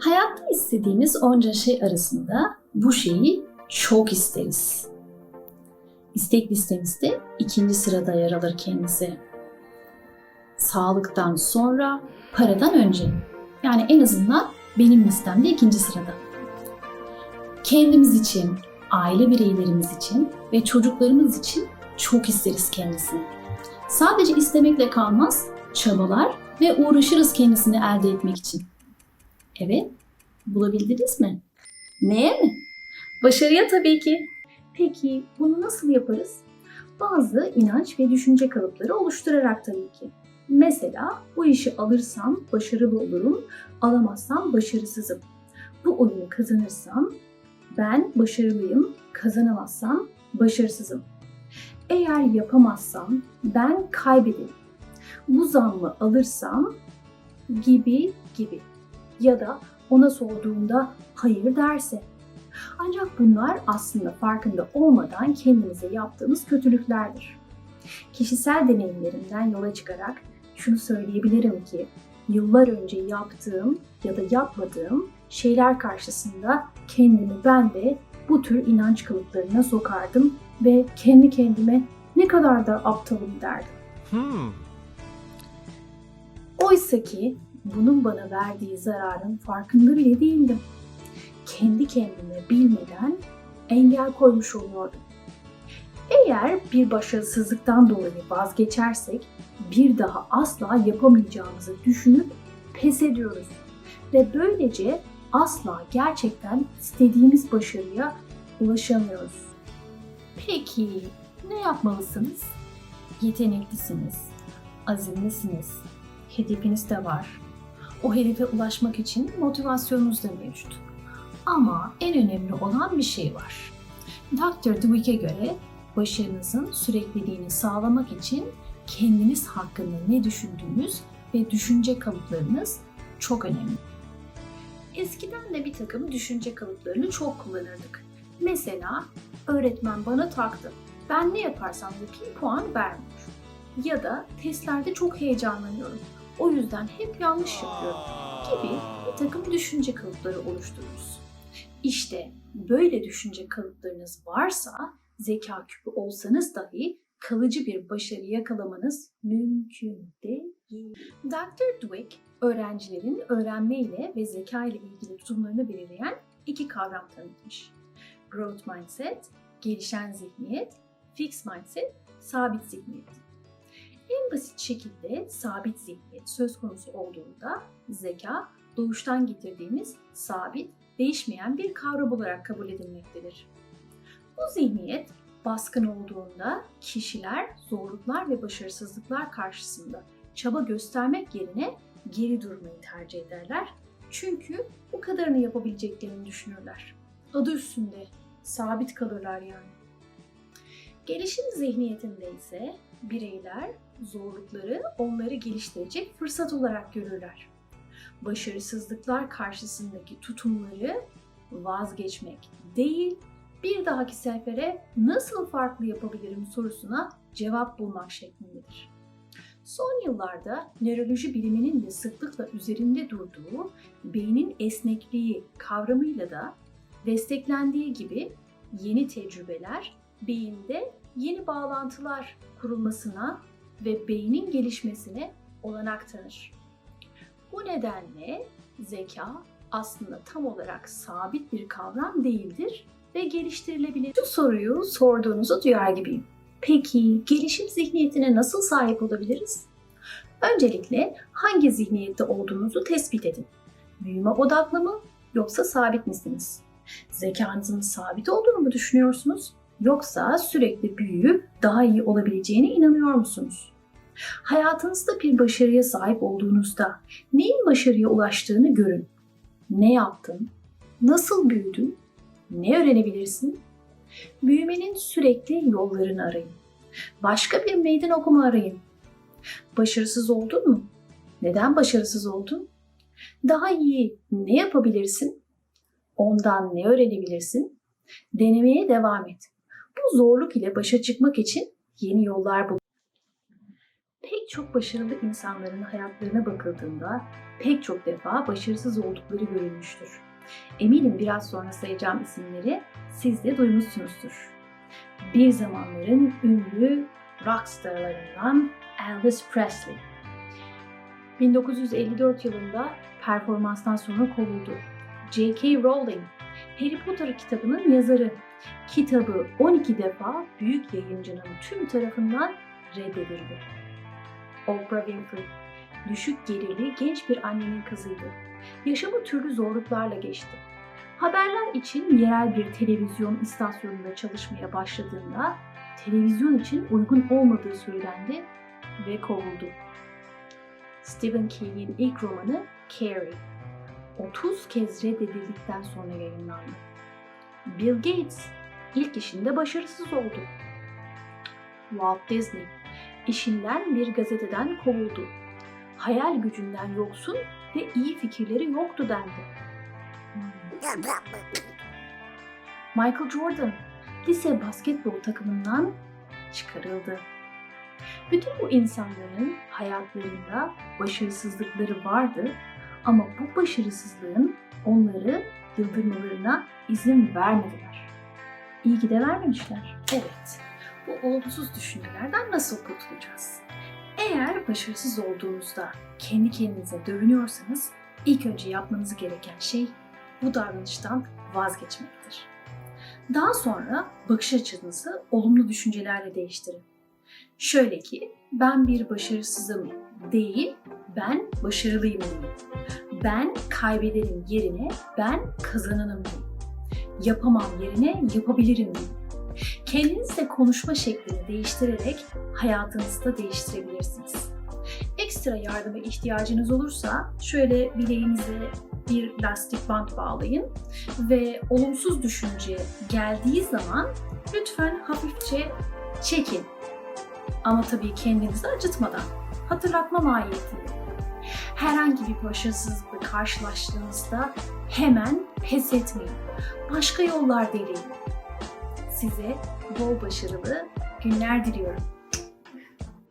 Hayatta istediğimiz onca şey arasında bu şeyi çok isteriz. İstek listemizde ikinci sırada yer alır kendisi. Sağlıktan sonra, paradan önce. Yani en azından benim listemde ikinci sırada. Kendimiz için, aile bireylerimiz için ve çocuklarımız için çok isteriz kendisini. Sadece istemekle kalmaz, çabalar ve uğraşırız kendisini elde etmek için. Evet, bulabildiniz mi? Neye mi? Başarıya tabii ki. Peki bunu nasıl yaparız? Bazı inanç ve düşünce kalıpları oluşturarak tabii ki. Mesela bu işi alırsam başarılı olurum, alamazsam başarısızım. Bu oyunu kazanırsam ben başarılıyım, kazanamazsam başarısızım. Eğer yapamazsam ben kaybederim. Bu zammı alırsam gibi gibi ya da ona sorduğunda hayır derse. Ancak bunlar aslında farkında olmadan kendimize yaptığımız kötülüklerdir. Kişisel deneyimlerimden yola çıkarak şunu söyleyebilirim ki yıllar önce yaptığım ya da yapmadığım şeyler karşısında kendimi ben de bu tür inanç kalıplarına sokardım ve kendi kendime ne kadar da aptalım derdim. Hmm. Oysa ki bunun bana verdiği zararın farkında bile değildim. Kendi kendime bilmeden engel koymuş oluyordum. Eğer bir başarısızlıktan dolayı vazgeçersek bir daha asla yapamayacağımızı düşünüp pes ediyoruz ve böylece asla gerçekten istediğimiz başarıya ulaşamıyoruz. Peki ne yapmalısınız? Yeteneklisiniz, azimlisiniz, hedefiniz de var. O hedefe ulaşmak için motivasyonunuz da mevcut. Ama en önemli olan bir şey var. Dr. Dweck'e göre başarınızın sürekliliğini sağlamak için kendiniz hakkında ne düşündüğünüz ve düşünce kalıplarınız çok önemli. Eskiden de bir takım düşünce kalıplarını çok kullanırdık. Mesela öğretmen bana taktı. Ben ne yaparsam yapayım puan vermiyor. Ya da testlerde çok heyecanlanıyorum. O yüzden hep yanlış yapıyorum gibi bir takım düşünce kalıpları oluştururuz. İşte böyle düşünce kalıplarınız varsa zeka küpü olsanız dahi kalıcı bir başarı yakalamanız mümkün değil. Dr. Dweck, öğrencilerin öğrenmeyle ve zeka ile ilgili tutumlarını belirleyen iki kavram tanıtmış. Growth mindset, gelişen zihniyet, fixed mindset, sabit zihniyet. En basit şekilde sabit zihniyet söz konusu olduğunda zeka doğuştan getirdiğimiz sabit, değişmeyen bir kavram olarak kabul edilmektedir. Bu zihniyet baskın olduğunda kişiler zorluklar ve başarısızlıklar karşısında çaba göstermek yerine geri durmayı tercih ederler. Çünkü bu kadarını yapabileceklerini düşünürler. Adı üstünde sabit kalırlar yani. Gelişim zihniyetinde ise bireyler zorlukları onları geliştirecek fırsat olarak görürler. Başarısızlıklar karşısındaki tutumları vazgeçmek değil, bir dahaki sefere nasıl farklı yapabilirim sorusuna cevap bulmak şeklindedir. Son yıllarda nöroloji biliminin de sıklıkla üzerinde durduğu beynin esnekliği kavramıyla da desteklendiği gibi yeni tecrübeler beyinde yeni bağlantılar kurulmasına ve beynin gelişmesine olanak tanır. Bu nedenle zeka aslında tam olarak sabit bir kavram değildir ve geliştirilebilir. Şu soruyu sorduğunuzu duyar gibiyim. Peki gelişim zihniyetine nasıl sahip olabiliriz? Öncelikle hangi zihniyette olduğunuzu tespit edin. Büyüme odaklı mı yoksa sabit misiniz? Zekanızın sabit olduğunu mu düşünüyorsunuz? Yoksa sürekli büyüyüp daha iyi olabileceğine inanıyor musunuz? Hayatınızda bir başarıya sahip olduğunuzda neyin başarıya ulaştığını görün. Ne yaptın? Nasıl büyüdün? Ne öğrenebilirsin? Büyümenin sürekli yollarını arayın. Başka bir meydan okuma arayın. Başarısız oldun mu? Neden başarısız oldun? Daha iyi ne yapabilirsin? Ondan ne öğrenebilirsin? Denemeye devam et. Bu zorluk ile başa çıkmak için yeni yollar bul. pek çok başarılı insanların hayatlarına bakıldığında pek çok defa başarısız oldukları görülmüştür. Eminim biraz sonra sayacağım isimleri siz de duymuşsunuzdur. Bir zamanların ünlü rockstarlarından Elvis Presley. 1954 yılında performanstan sonra kovuldu. J.K. Rowling, Harry Potter kitabının yazarı. Kitabı 12 defa büyük yayıncının tüm tarafından reddedildi. Oprah Winfrey, düşük gelirli genç bir annenin kızıydı. Yaşamı türlü zorluklarla geçti. Haberler için yerel bir televizyon istasyonunda çalışmaya başladığında televizyon için uygun olmadığı söylendi ve kovuldu. Stephen King'in ilk romanı Carrie 30 kez reddedildikten sonra yayınlandı. Bill Gates ilk işinde başarısız oldu. Walt Disney işinden bir gazeteden kovuldu. Hayal gücünden yoksun ve iyi fikirleri yoktu dendi. Michael Jordan lise basketbol takımından çıkarıldı. Bütün bu insanların hayatlarında başarısızlıkları vardı ama bu başarısızlığın onları yıldırmalarına izin vermediler. İyi ki de vermemişler. Evet, bu olumsuz düşüncelerden nasıl kurtulacağız? Eğer başarısız olduğunuzda kendi kendinize dövünüyorsanız ilk önce yapmanız gereken şey bu davranıştan vazgeçmektir. Daha sonra bakış açınızı olumlu düşüncelerle değiştirin. Şöyle ki ben bir başarısızım değil, ben başarılıyım deyin. Ben kaybederim yerine ben kazananım deyin. Yapamam yerine yapabilirim deyin. Kendinizle konuşma şeklini değiştirerek hayatınızı da değiştirebilirsiniz. Ekstra yardıma ihtiyacınız olursa şöyle bileğinize bir lastik bant bağlayın ve olumsuz düşünce geldiği zaman lütfen hafifçe çekin. Ama tabii kendinizi acıtmadan, hatırlatma mahiyetinde. Herhangi bir başarısızlıkla karşılaştığınızda hemen pes etmeyin. Başka yollar deneyin. Size bol başarılı günler diliyorum.